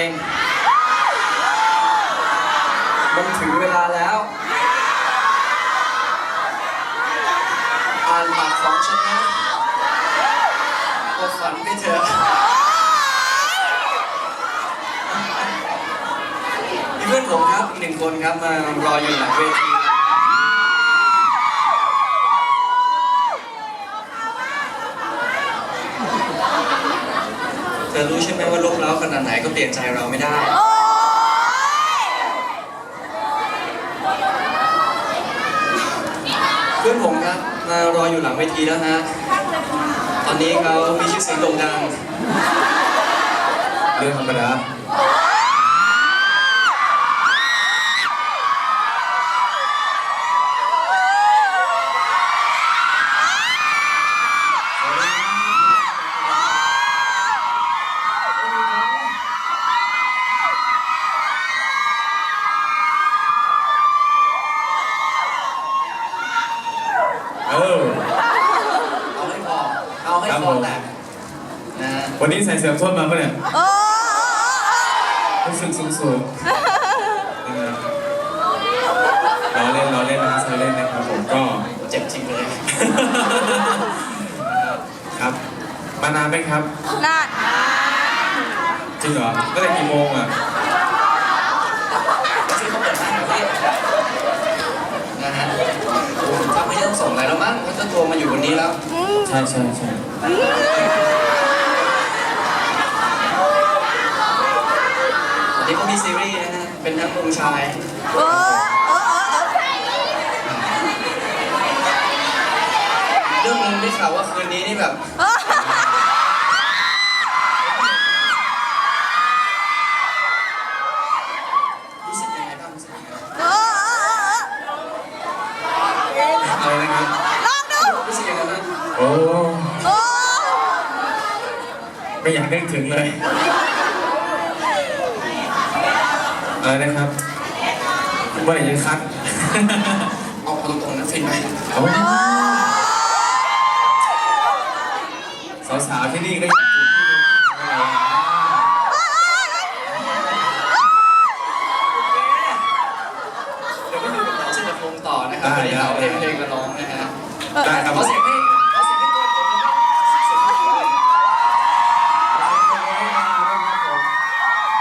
อง มันถึงเวลาแล้ว อ่านปากของฉันนะอดฝันไม่เถอะมีเพื่อนผมครับหนึ่งคนครับมารออยู่หลังเวที ธอรู้ใช่ไหมว่าลบเล้าขนาดไหนก็เปลี่ยนใจเราไม่ได้ เพื่อนผมครับมารออยู่หลังเวทีแล้วฮะ ตอนนี้เขามีชื่อเสียงโด่งดัง เรื่องธรรมดา เออ เอาให้พอเอาให้ครับพผอมแตกนะฮะวันนี้ใส่เสื้อส้นมาปะเนี่ยโอ้ยรู้สึกสูงสูงล้อเล่นล้อเล่นนะครับล้อเล่นนะครับผมก็ เจ็บจริงเลยครับ มานานไหมครับน่าจริงเหรอตั้งแต่กี่โมงอะ ที่เขาเปิดหน้าประเทศนะฮะโอ้ผมทำไม่ต้องส่งอะไร ทั้งตัวมาอยู่บนนี้แล้ว ใช่ใช่ใช่ตอนนี้เขามีซีรีส์นะฮะ เป็นทั้งองค์ชายโอ้ยโอ้ยโอ้เรื่องนึงได้ข่าวว่าคืนนี้นี่แบบรู้สึกยังไงบ้างรู้สึกยังไงโอ้ยอะไรนะครับลองดู รู้สึกยังไงบ้าง โอ้โอ้ยไม่อยากนึกถึงเลยอะไรนะครับเมื่อไหร่จะคัดเอาตรงๆนะฟินไหมโอ้สาวๆที่นี่ก็อยากจูบพี่เลยเดี๋ยวก็ดูกับต่อชื่อพงต่อนะครับวันนี้เราเพลงเพลงกับน้องนะฮะได้ครับขอเสียง